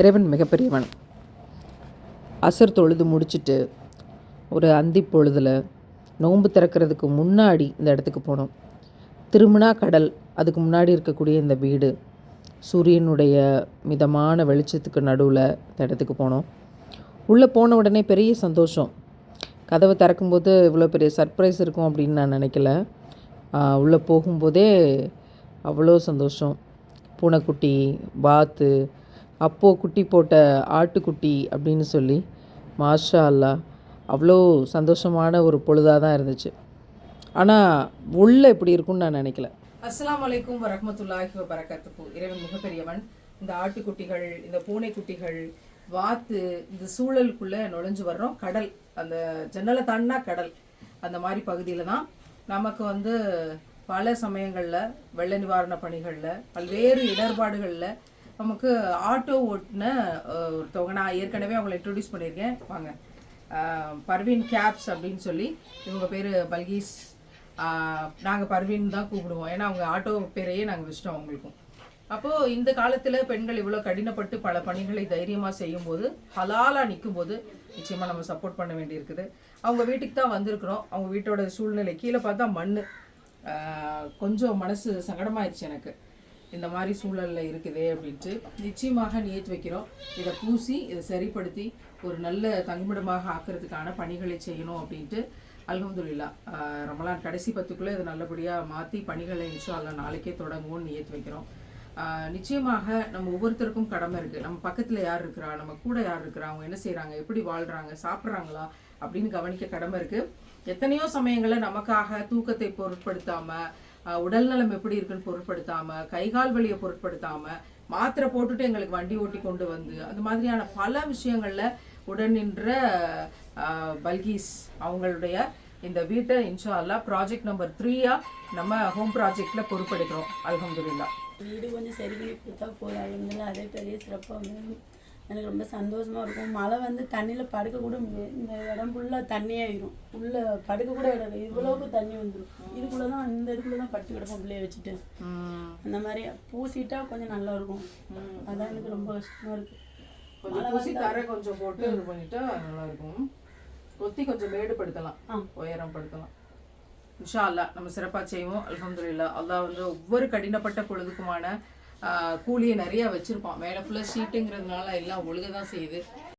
இறைவன் மிகப்பெரியவன். அசர் தொழுது முடிச்சிட்டு ஒரு அந்தி பொழுதில் நோன்பு திறக்கிறதுக்கு முன்னாடி இந்த இடத்துக்கு போனோம். திருமணா கடல் அதுக்கு முன்னாடி இருக்கக்கூடிய இந்த வீடு சூரியனுடைய மிதமான வெளிச்சத்துக்கு நடுவில் இந்த இடத்துக்கு போனோம். உள்ளே போன உடனே பெரிய சந்தோஷம். கதவை திறக்கும்போது இவ்வளோ பெரிய சர்ப்ரைஸ் இருக்கும் அப்படின்னு நான் நினைக்கல. உள்ளே போகும்போதே அவ்வளோ சந்தோஷம். பூனைக்குட்டி வாத்து அப்போது குட்டி போட்ட ஆட்டுக்குட்டி அப்படின்னு சொல்லி மாஷா அல்லா அவ்வளோ சந்தோஷமான ஒரு பொழுதாக தான் இருந்துச்சு. ஆனால் உள்ளே இப்படி இருக்கும்னு நான் நினைக்கல. அஸ்லாம் அலைக்கும் வரமத்துல்லாஹி வரகத்துக்கு இறைவன் மிகப்பெரியவன். இந்த ஆட்டுக்குட்டிகள் இந்த பூனைக்குட்டிகள் வாத்து இந்த சூழலுக்குள்ளே நுழைஞ்சு வர்றோம். கடல் அந்த ஜன்னலை தாண்டினா கடல். அந்த மாதிரி பகுதியில் தான் நமக்கு வந்து பல சமயங்களில் வெள்ள நிவாரண பணிகளில் பல்வேறு இடர்பாடுகளில் நமக்கு ஆட்டோ ஓட்டின ஒருத்தவங்க நான் ஏற்கனவே அவங்களை இன்ட்ரடியூஸ் பண்ணியிருக்கேன். வாங்க. பர்வீன் கேப்ஸ் அப்படின்னு சொல்லி இவங்க பேர் பல்கீஸ். நாங்கள் பர்வீன் தான் கூப்பிடுவோம். ஏன்னா அவங்க ஆட்டோ பேரையே நாங்கள் வச்சிட்டோம் அவங்களுக்கும். அப்போது இந்த காலத்தில் பெண்கள் இவ்வளோ கடினப்பட்டு பல பணிகளை தைரியமாக செய்யும்போது ஹலாலாக நிற்கும்போது நிச்சயமாக நம்ம சப்போர்ட் பண்ண வேண்டியிருக்குது. அவங்க வீட்டுக்கு தான் வந்திருக்கிறோம். அவங்க வீட்டோட சூழ்நிலை கீழே பார்த்தா மண் கொஞ்சம் மனசு சங்கடமாயிருச்சு எனக்கு. இந்த மாதிரி சூழலில் இருக்குதே அப்படின்ட்டு நிச்சயமாக நியத்து வைக்கிறோம். இதை பூசி இதை சரிப்படுத்தி ஒரு நல்ல தங்குமிடமாக ஆக்கிறதுக்கான பணிகளை செய்யணும் அப்படின்ட்டு அலமதுல்லா ரமலான் கடைசி பத்துக்குள்ளே இதை நல்லபடியாக மாற்றி பணிகளை இன்ஷா அல்லாஹ் நாளைக்கே தொடங்குவோம்னு நியத்து வைக்கிறோம். நிச்சயமாக நம்ம ஒவ்வொருத்தருக்கும் கடமை இருக்குது நம்ம பக்கத்தில் யார் இருக்கிறா? நம்ம கூட யார் இருக்கிறா? அவங்க என்ன செய்கிறாங்க எப்படி வாழ்கிறாங்க சாப்பிட்றாங்களா? அப்படின்னு கவனிக்க கடமை இருக்குது எத்தனையோ சமயங்களில் நமக்காக தூக்கத்தை பொருட்படுத்தாமல் உடல்நலம் எப்படி இருக்குன்னு பொருட்படுத்தாம கை கால் வலியை பொருட்படுத்தாம மாத்திரை போட்டுட்டு எங்களுக்கு வண்டி ஓட்டி கொண்டு வந்து அந்த மாதிரியான பல விஷயங்கள்ல உடன் நின்ற பல்கீஸ் அவங்களுடைய இந்த வீட்டை இன்ஷா அல்லா ப்ராஜெக்ட் நம்பர் த்ரீயா நம்ம ஹோம் ப்ராஜெக்ட்ல பொறுப்பெடுக்கிறோம். அலமதுல்லா வீடு கொஞ்சம் சரி கொடுத்தா போதும் அதே பெரிய சிறப்பாக எனக்கு ரொம்ப சந்தோஷமா இருக்கும். மழை வந்து தண்ணியில் படுக்க கூட இந்த இடம் ஃபுல்லாக தண்ணியாயிரும் உள்ள படுக்க கூட இடம் இவ்வளவுக்கு தண்ணி வந்துடும் இதுக்குள்ள தான் இந்த இதுக்குள்ள தான் பட்டு கிடப்போம் பிள்ளைய வச்சுட்டு. அந்த மாதிரி பூசிட்டா கொஞ்சம் நல்லா இருக்கும். அதான் எனக்கு ரொம்ப கஷ்டமா இருக்கு. கொஞ்சம் பூசி தரை கொஞ்சம் போட்டு இது பண்ணிட்டா நல்லா இருக்கும். கொத்தி கொஞ்சம் மேடுபடுத்தலாம். ஆ. உயரம் படுத்தலாம். இன்ஷா அல்லாஹ் நம்ம சிறப்பாக செய்வோம். அல்ஹம்துலில்லாஹ். அல்லாஹ் வந்து ஒவ்வொரு கடினப்பட்ட பொழுதுக்குமான கூலியை நிறைய வச்சிருப்பான். மேலே ஃபுல்லாக ஷீட்டுங்கிறதுனால எல்லாம் ஒழுக தான் செய்யுது.